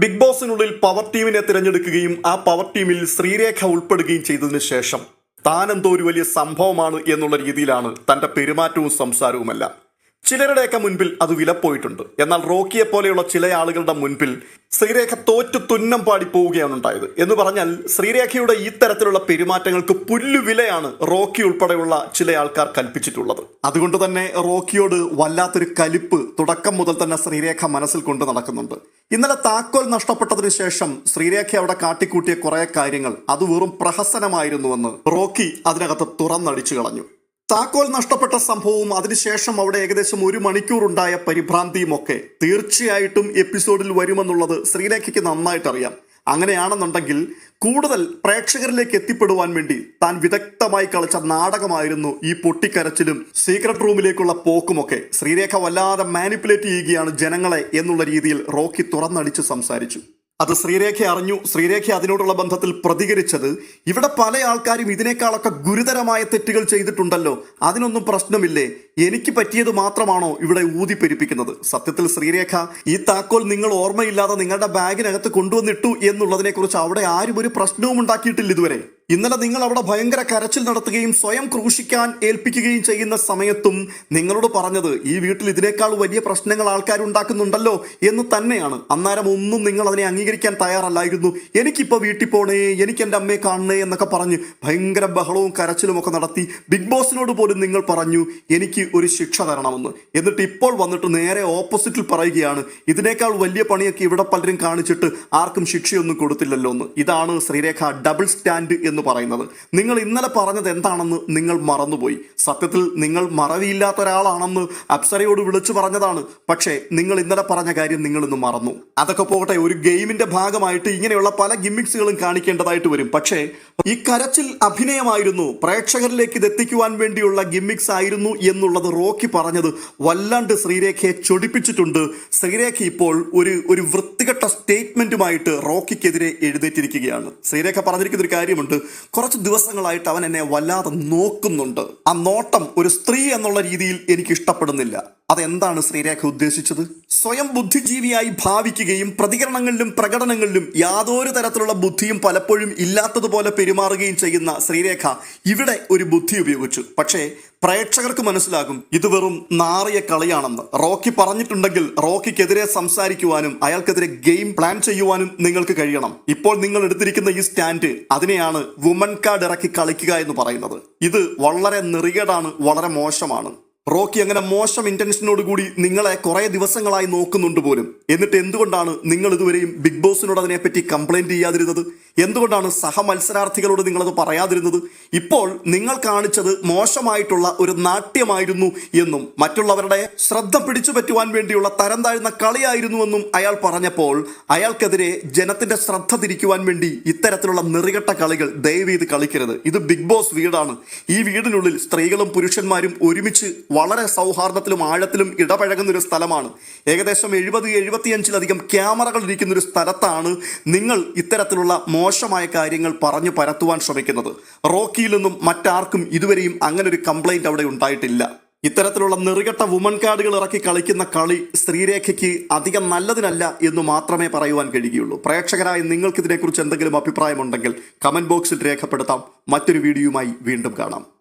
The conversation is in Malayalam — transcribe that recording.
ബിഗ് ബോസിനുള്ളിൽ പവർ ടീമിനെ തിരഞ്ഞെടുക്കുകയും ആ പവർ ടീമിൽ ശ്രീരേഖ ഉൾപ്പെടുകയും ചെയ്തതിനു ശേഷം താനെന്തോ ഒരു വലിയ സംഭവമാണ് എന്നുള്ള രീതിയിലാണ് തന്റെ പെരുമാറ്റവും സംസാരവുമെല്ലാം. ചിലരുടെയൊക്കെ മുൻപിൽ അത് വിലപ്പോയിട്ടുണ്ട്. എന്നാൽ റോക്കിയെ പോലെയുള്ള ചില ആളുകളുടെ മുൻപിൽ ശ്രീരേഖ തോറ്റു തുന്നം പാടി പോവുകയാണ് ഉണ്ടായത്. എന്ന് പറഞ്ഞാൽ ശ്രീരേഖയുടെ ഈ തരത്തിലുള്ള പെരുമാറ്റങ്ങൾക്ക് പുല്ലുവിലയാണ് റോക്കി ഉൾപ്പെടെയുള്ള ചില ആൾക്കാർ കൽപ്പിച്ചിട്ടുള്ളത്. അതുകൊണ്ട് തന്നെ റോക്കിയോട് വല്ലാത്തൊരു കലിപ്പ് തുടക്കം മുതൽ തന്നെ ശ്രീരേഖ മനസ്സിൽ കൊണ്ട് നടക്കുന്നുണ്ട്. ഇന്നലെ താക്കോൽ നഷ്ടപ്പെട്ടതിന് ശേഷം ശ്രീരേഖ അവിടെ കാട്ടിക്കൂട്ടിയ കുറെ കാര്യങ്ങൾ അത് വെറും പ്രഹസനമായിരുന്നുവെന്ന് റോക്കി അതിനകത്ത് തുറന്നടിച്ചു കളഞ്ഞു. താക്കോൽ നഷ്ടപ്പെട്ട സംഭവവും അതിനുശേഷം അവിടെ ഏകദേശം ഒരു മണിക്കൂർ ഉണ്ടായ പരിഭ്രാന്തിയും ഒക്കെ തീർച്ചയായിട്ടും എപ്പിസോഡിൽ വരുമെന്നുള്ളത് ശ്രീലേഖയ്ക്ക് നന്നായിട്ട് അറിയാം അങ്ങനെയാണെന്നുണ്ടെങ്കിൽ കൂടുതൽ പ്രേക്ഷകരിലേക്ക് എത്തിപ്പെടുവാൻ വേണ്ടി താൻ വിദഗ്ധമായി കളിച്ച നാടകമായിരുന്നു ഈ പൊട്ടിക്കരച്ചിലും സീക്രട്ട് റൂമിലേക്കുള്ള പോക്കുമൊക്കെ. ശ്രീരേഖ വല്ലാതെ മാനിപ്പുലേറ്റ് ചെയ്യുകയാണ് ജനങ്ങളെ എന്നുള്ള രീതിയിൽ റോക്കി തുറന്നടിച്ച് സംസാരിച്ചു. അത് ശ്രീരേഖ അറിഞ്ഞു. ശ്രീരേഖ അതിനോടുള്ള ബന്ധത്തിൽ പ്രതികരിച്ചത് ഇവിടെ പല ആൾക്കാരും ഇതിനേക്കാളൊക്കെ ഗുരുതരമായ തെറ്റുകൾ ചെയ്തിട്ടുണ്ടല്ലോ. അതിനൊന്നും പ്രശ്നമില്ലേ? എനിക്ക് പറ്റിയത് മാത്രമാണോ ഇവിടെ ഊതിപ്പെരിപ്പിക്കുന്നത് സത്യത്തിൽ ശ്രീരേഖ ഈ താക്കോൽ നിങ്ങൾ ഓർമ്മയില്ലാതെ നിങ്ങളുടെ ബാഗിനകത്ത് കൊണ്ടുവന്നിട്ടു എന്നുള്ളതിനെക്കുറിച്ച് അവിടെ ആരും ഒരു പ്രശ്നവും ഉണ്ടാക്കിയിട്ടില്ല ഇതുവരെ. ഇന്നലെ നിങ്ങൾ അവിടെ ഭയങ്കര കരച്ചിൽ നടത്തുകയും സ്വയം ക്രൂശിക്കാൻ ഏൽപ്പിക്കുകയും ചെയ്യുന്ന സമയത്തും നിങ്ങളോട് പറഞ്ഞത് ഈ വീട്ടിൽ ഇതിനേക്കാൾ വലിയ പ്രശ്നങ്ങൾ ആൾക്കാർ ഉണ്ടാക്കുന്നുണ്ടല്ലോ എന്ന് തന്നെയാണ്. അന്നേരം ഒന്നും നിങ്ങൾ അതിനെ അംഗീകരിക്കാൻ തയ്യാറല്ലായിരുന്നു. എനിക്കിപ്പോൾ വീട്ടിൽ പോണേ എനിക്ക് എന്റെ അമ്മയെ കാണണേ എന്നൊക്കെ പറഞ്ഞ് ഭയങ്കര ബഹളവും കരച്ചിലും ഒക്കെ നടത്തി ബിഗ് ബോസിനോട് പോലും നിങ്ങൾ പറഞ്ഞു എനിക്ക് ഒരു ശിക്ഷ തരണമെന്ന്. എന്നിട്ട് ഇപ്പോൾ വന്നിട്ട് നേരെ ഓപ്പോസിറ്റിൽ പറയുകയാണ് ഇതിനേക്കാൾ വലിയ പണിയൊക്കെ ഇവിടെ പലരും കാണിച്ചിട്ട് ആർക്കും ശിക്ഷയൊന്നും കൊടുത്തില്ലല്ലോ എന്ന് ഇതാണ് ശ്രീരേഖ ഡബിൾ സ്റ്റാൻഡ് എന്ന് പറയുന്നത്. നിങ്ങൾ ഇന്നലെ പറഞ്ഞത് എന്താണെന്ന് നിങ്ങൾ മറന്നുപോയി. സത്യത്തിൽ നിങ്ങൾ മറവിയില്ലാത്ത ഒരാളാണെന്ന് അപ്സരയോട് വിളിച്ചു പറഞ്ഞതാണ്. പക്ഷേ നിങ്ങൾ ഇന്നലെ പറഞ്ഞ കാര്യം നിങ്ങൾ ഇന്ന് മറന്നു. അതൊക്കെ പോകട്ടെ ഒരു ഗെയിമിന്റെ ഭാഗമായിട്ട് ഇങ്ങനെയുള്ള പല ഗിമ്മിക്സുകളും കാണിക്കേണ്ടതായിട്ട് വരും. പക്ഷേ ഈ കരച്ചിൽ അഭിനയമായിരുന്നു. പ്രേക്ഷകരിലേക്ക് ഇത് എത്തിക്കുവാൻ വേണ്ടിയുള്ള ഗിമ്മിക്സ് ആയിരുന്നു എന്നുള്ളത് റോക്കി പറഞ്ഞത് വല്ലാണ്ട് ശ്രീരേഖയെ ചൊടിപ്പിച്ചിട്ടുണ്ട്. ശ്രീരേഖ ഇപ്പോൾ ഒരു ഒരു വൃത്തികെട്ട സ്റ്റേറ്റ്മെന്റുമായിട്ട് റോക്കിക്കെതിരെ എഴുന്നേറ്റിരിക്കുകയാണ്. ശ്രീരേഖ പറഞ്ഞിരിക്കുന്ന ഒരു കാര്യമുണ്ട്. കുറച്ച് ദിവസങ്ങളായിട്ട് അവൻ എന്നെ വല്ലാതെ നോക്കുന്നുണ്ട്. ആ നോട്ടം ഒരു സ്ത്രീ എന്നുള്ള രീതിയിൽ എനിക്ക് ഇഷ്ടപ്പെടുന്നില്ല. അതെന്താണ് ശ്രീരേഖ ഉദ്ദേശിച്ചത്? സ്വയം ബുദ്ധിജീവിയായി ഭാവിക്കുകയും പ്രതികരണങ്ങളിലും പ്രകടനങ്ങളിലും യാതൊരു തരത്തിലുള്ള ബുദ്ധിയും പലപ്പോഴും ഇല്ലാത്തതുപോലെ പെരുമാറുകയും ചെയ്യുന്ന ശ്രീരേഖ ഇവിടെ ഒരു ബുദ്ധി ഉപയോഗിച്ചു. പക്ഷേ പ്രേക്ഷകർക്ക് മനസ്സിലാകും ഇത് വെറും നാറിയ കളിയാണെന്ന്. റോക്കി പറഞ്ഞിട്ടുണ്ടെങ്കിൽ റോക്കിക്കെതിരെ സംസാരിക്കുവാനും അയാൾക്കെതിരെ ഗെയിം പ്ലാൻ ചെയ്യുവാനും നിങ്ങൾക്ക് കഴിയണം. ഇപ്പോൾ നിങ്ങൾ എടുത്തിരിക്കുന്ന ഈ സ്റ്റാൻഡ് അതിനെയാണ് വുമൻ കാർഡ് ഇറക്കി കളിക്കുക എന്ന് പറയുന്നത്. ഇത് വളരെ നെറികേടാണ് വളരെ മോശമാണ്. റോക്കി അങ്ങനെ മോശം ഇന്റൻഷനോട് കൂടി നിങ്ങളെ കുറെ ദിവസങ്ങളായി നോക്കുന്നുണ്ട് പോലും. എന്നിട്ട് എന്തുകൊണ്ടാണ് നിങ്ങൾ ഇതുവരെയും ബിഗ് ബോസിനോട് അതിനെപ്പറ്റി കംപ്ലൈന്റ് ചെയ്യാതിരുന്നത്? എന്തുകൊണ്ടാണ് സഹമത്സരാർത്ഥികളോട് നിങ്ങളത് പറയാതിരുന്നത്? ഇപ്പോൾ നിങ്ങൾ കാണിച്ചത് മോശമായിട്ടുള്ള ഒരു നാട്യമായിരുന്നു എന്നും മറ്റുള്ളവരുടെ ശ്രദ്ധ പിടിച്ചു പറ്റുവാൻ വേണ്ടിയുള്ള തരം താഴ്ന്ന കളിയായിരുന്നുവെന്നും അയാൾ പറഞ്ഞപ്പോൾ അയാൾക്കെതിരെ ജനത്തിന്റെ ശ്രദ്ധ തിരിക്കുവാൻ വേണ്ടി ഇത്തരത്തിലുള്ള നെറികെട്ട കളികൾ ദയവ് ചെയ്ത് കളിക്കരുത്. ഇത് ബിഗ് ബോസ് വീടാണ്. ഈ വീടിനുള്ളിൽ സ്ത്രീകളും പുരുഷന്മാരും ഒരുമിച്ച് വളരെ സൗഹാർദ്ദത്തിലും ആഴത്തിലും ഇടപഴകുന്ന ഒരു സ്ഥലമാണ്. ഏകദേശം എഴുപത് എഴുപത്തിയഞ്ചിലധികം ക്യാമറകൾ ഇരിക്കുന്ന ഒരു സ്ഥലത്താണ് നിങ്ങൾ ഇത്തരത്തിലുള്ള മോശമായ കാര്യങ്ങൾ പറഞ്ഞു പരത്തുവാൻ ശ്രമിക്കുന്നത്. റോക്കിയിൽ നിന്നും മറ്റാർക്കും ഇതുവരെയും അങ്ങനെ ഒരു കംപ്ലൈന്റ് അവിടെ ഉണ്ടായിട്ടില്ല. ഇത്തരത്തിലുള്ള നെറുകെട്ട വുമൺ കാർഡുകൾ ഇറക്കി കളിക്കുന്ന കളി സ്ത്രീരേഖയ്ക്ക് അധികം നല്ലതിനല്ല എന്ന് മാത്രമേ പറയുവാൻ കഴിയുകയുള്ളൂ. പ്രേക്ഷകരായ നിങ്ങൾക്കിതിനെക്കുറിച്ച് എന്തെങ്കിലും അഭിപ്രായമുണ്ടെങ്കിൽ കമന്റ് ബോക്സിൽ രേഖപ്പെടുത്താം. മറ്റൊരു വീഡിയോയുമായി വീണ്ടും കാണാം.